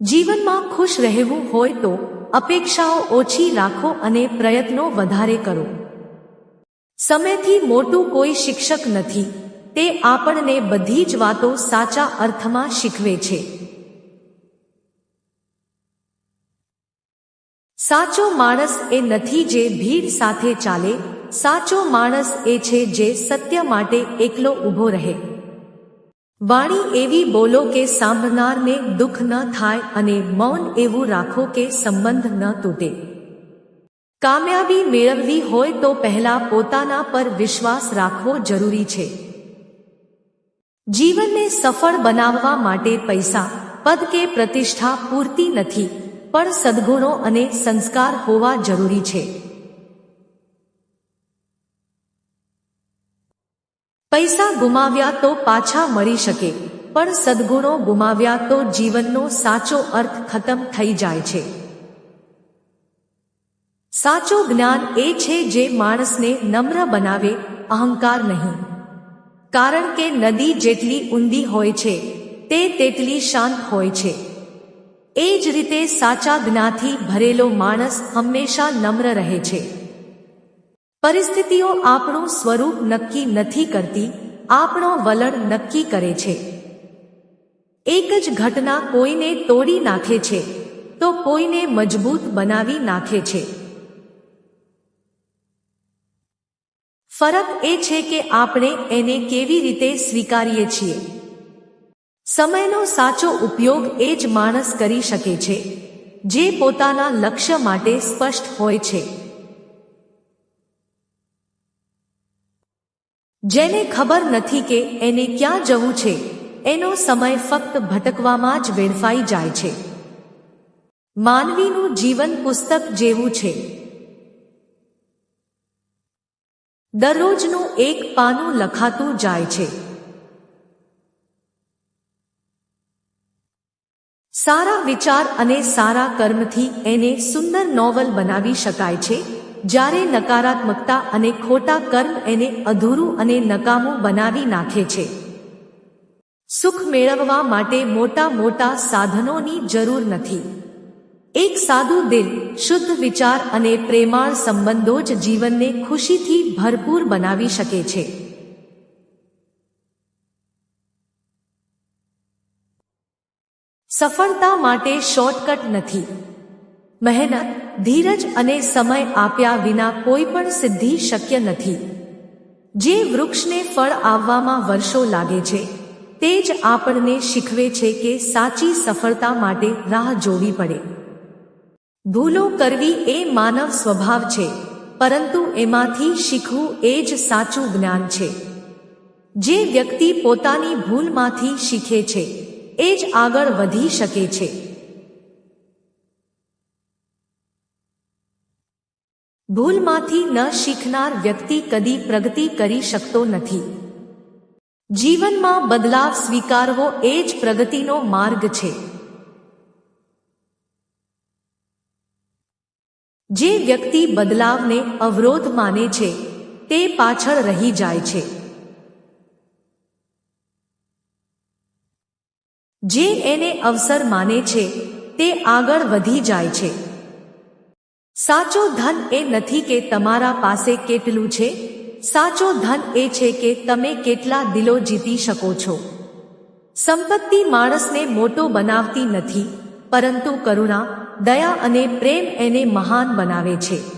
જીવનમાં ખુશ રહેવું હોય તો અપેક્ષાઓ ઓછી રાખો અને પ્રયત્નો વધારે કરો. સમયથી મોટું કોઈ શિક્ષક નથી. તે આપણને બધી જ વાતો સાચા અર્થમાં શીખવે છે. સાચો માણસ એ નથી જે ભીડ સાથે ચાલે, સાચો માણસ એ છે જે સત્ય માટે એકલો ઊભો રહે. વાણી એવી બોલો કે સાંભળનારને દુઃખ ન થાય અને મૌન એવું રાખો કે સંબંધ ન તૂટે. કામયાબી મેળવવી હોય તો પહેલા પોતાના પર વિશ્વાસ રાખવો જરૂરી છે. જીવનને સફળ બનાવવા માટે પૈસા, પદ કે પ્રતિષ્ઠા પૂરતી નથી, પણ સદગુણો અને સંસ્કાર હોવા જરૂરી છે. પૈસા ગુમાવ્યા તો પાછા મળી શકે. પણ સદ્ગુણો ગુમાવ્યા તો જીવનનો સાચો અર્થ ખતમ થઈ જાય છે. સાચો જ્ઞાન એ છે જે માણસને નમ્ર બનાવે, અહંકાર નહીં. કારણ કે નદી જેટલી ઊંડી હોય છે, તે તેટલી શાંત હોય છે. એ જ રીતે સાચા જ્ઞાથી ભરેલો માણસ હંમેશા નમ્ર રહે છે. પરિસ્થિતિઓ આપણું સ્વરૂપ નક્કી નથી કરતી, આપણો વલણ નક્કી કરે છે. એક જ ઘટના કોઈને તોડી નાખે છે, તો કોઈને મજબૂત બનાવી નાખે છે. ફરક એ છે કે આપણે એને કેવી રીતે સ્વીકારીએ છીએ. સમયનો સાચો ઉપયોગ એ જ માણસ કરી શકે છે, જે પોતાના લક્ષ્ય માટે સ્પષ્ટ હોય છે. જેને ખબર નથી કે એને ક્યાં જવું છે, એનો સમય ફક્ત ભટકવામાં જ વેડફાઈ જાય છે. માનવીનું જીવન પુસ્તક જેવું છે. દરરોજનું એક પાનું લખાતું જાય છે. સારા વિચાર અને સારા કર્મથી એને સુંદર નોવલ બનાવી શકાય છે. જ્યારે નકારાત્મકતા અને ખોટા કર્મ એને અધૂરું અને નકામું બનાવી નાખે છે. સુખ મેળવવા માટે મોટા મોટા સાધનોની જરૂર નથી. એક સાદું દિલ, શુદ્ધ વિચાર અને પ્રેમાળ સંબંધો જ જીવનને ખુશીથી ભરપૂર બનાવી શકે છે. સફળતા માટે શોર્ટકટ નથી. મહેનત, ધીરજ અને સમય આપ્યા વિના કોઈ પણ સિદ્ધિ શક્ય નથી. જે વૃક્ષને ફળ આવવામાં વર્ષો લાગે છે, તે જ આપણને શીખવે છે કે સાચી સફળતા માટે રાહ જોવી પડે. ભૂલો કરવી એ માનવ સ્વભાવ છે, પરંતુ એમાંથી શીખવું એ જ સાચું જ્ઞાન છે. જે વ્યક્તિ પોતાની ભૂલમાંથી શીખે છે, એ જ આગળ વધી શકે છે. ભૂલમાંથી ન શીખનાર વ્યક્તિ કદી પ્રગતિ કરી શકતો નથી. જીવનમાં બદલાવ સ્વીકારવો એ જ પ્રગતિનો માર્ગ છે. જે વ્યક્તિ બદલાવને અવરોધ માને છે, તે પાછળ રહી જાય છે. જે એને અવસર માને છે, તે આગળ વધી જાય છે. સાચો ધન એ નથી કે તમારા પાસે કેટલું છે? સાચો ધન એ છે કે તમે કેટલા દિલો જીતી શકો છો. સંપત્તિ માણસને મોટો બનાવતી નથી, પરંતુ કરુણા, દયા અને પ્રેમ એને મહાન બનાવે છે.